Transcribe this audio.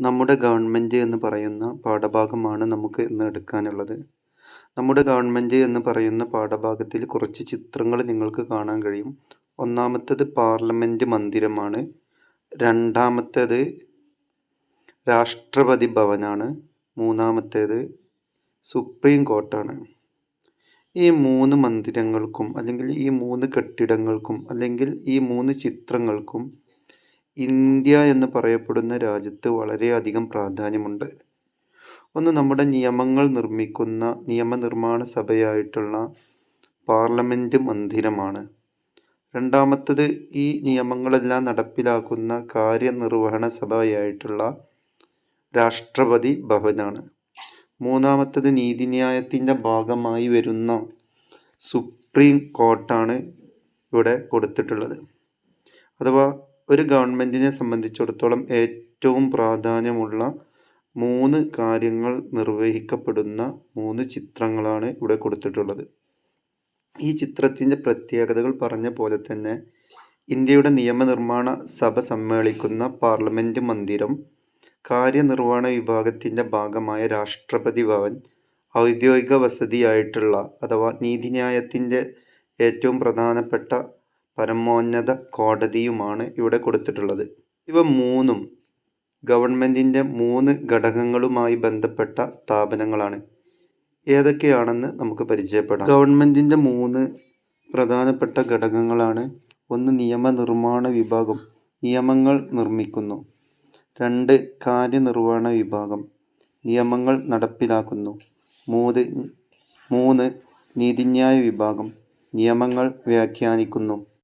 നമ്മുടെ ഗവൺമെന്റ് എന്ന് പറയുന്ന പാഠഭാഗമാണ് നമുക്ക് ഇന്ന് എടുക്കാനുള്ളത്. നമ്മുടെ ഗവൺമെന്റ് എന്ന് പറയുന്ന പാഠഭാഗത്തിൽ കുറച്ച് ചിത്രങ്ങൾ നിങ്ങൾക്ക് കാണാൻ കഴിയും. ഒന്നാമത്തേത് പാർലമെന്റ് മന്ദിരമാണ്. രണ്ടാമത്തേത് രാഷ്ട്രപതി ഭവനാണ്. മൂന്നാമത്തേത് സുപ്രീം കോർട്ടാണ്. ഈ മൂന്ന് മന്ദിരങ്ങൾക്കും അല്ലെങ്കിൽ ഈ മൂന്ന് കെട്ടിടങ്ങൾക്കും അല്ലെങ്കിൽ ഈ മൂന്ന് ചിത്രങ്ങൾക്കും ഇന്ത്യ എന്ന് പറയപ്പെടുന്ന രാജ്യത്ത് വളരെയധികം പ്രാധാന്യമുണ്ട്. ഒന്ന് നമ്മുടെ നിയമങ്ങൾ നിർമ്മിക്കുന്ന നിയമനിർമ്മാണ സഭയായിട്ടുള്ള പാർലമെന്റ് മന്ദിരമാണ്. രണ്ടാമത്തത് ഈ നിയമങ്ങളെല്ലാം നടപ്പിലാക്കുന്ന കാര്യനിർവഹണ സഭയായിട്ടുള്ള രാഷ്ട്രപതി ഭവനാണ്. മൂന്നാമത്തത് നീതിന്യായത്തിന്റെ ഭാഗമായി വരുന്ന സുപ്രീം കോർട്ടാണ് ഇവിടെ കൊടുത്തിട്ടുള്ളത്. അഥവാ ഒരു ഗവൺമെന്റിനെ സംബന്ധിച്ചിടത്തോളം ഏറ്റവും പ്രാധാന്യമുള്ള മൂന്ന് കാര്യങ്ങൾ നിർവഹിക്കപ്പെടുന്ന മൂന്ന് ചിത്രങ്ങളാണ് ഇവിടെ കൊടുത്തിട്ടുള്ളത്. ഈ ചിത്രത്തിന്റെ പ്രത്യേകതകൾ പറഞ്ഞ പോലെ തന്നെ ഇന്ത്യയുടെ നിയമനിർമ്മാണ സഭ സമ്മേളിക്കുന്ന പാർലമെന്റ് മന്ദിരം കാര്യനിർവഹണ വിഭാഗത്തിന്റെ ഭാഗമായ രാഷ്ട്രപതി ഭവൻ ഔദ്യോഗിക വസതിയായിട്ടുള്ള അഥവാ നീതിന്യായത്തിന്റെ ഏറ്റവും പ്രധാനപ്പെട്ട പരമോന്നത കോടതിയുമാണ് ഇവിടെ കൊടുത്തിട്ടുള്ളത്. ഇവ മൂന്നും ഗവൺമെന്റിന്റെ മൂന്ന് ഘടകങ്ങളുമായി ബന്ധപ്പെട്ട സ്ഥാപനങ്ങളാണ്. ഏതൊക്കെയാണെന്ന് നമുക്ക് പരിചയപ്പെടാം. ഗവൺമെന്റിന്റെ മൂന്ന് പ്രധാനപ്പെട്ട ഘടകങ്ങളാണ്. ഒന്ന് നിയമനിർമ്മാണ വിഭാഗം നിയമങ്ങൾ നിർമ്മിക്കുന്നു. രണ്ട് കാര്യനിർവഹണ വിഭാഗം നിയമങ്ങൾ നടപ്പിലാക്കുന്നു. മൂന്ന് മൂന്ന് നീതിന്യായ വിഭാഗം നിയമങ്ങൾ വ്യാഖ്യാനിക്കുന്നു.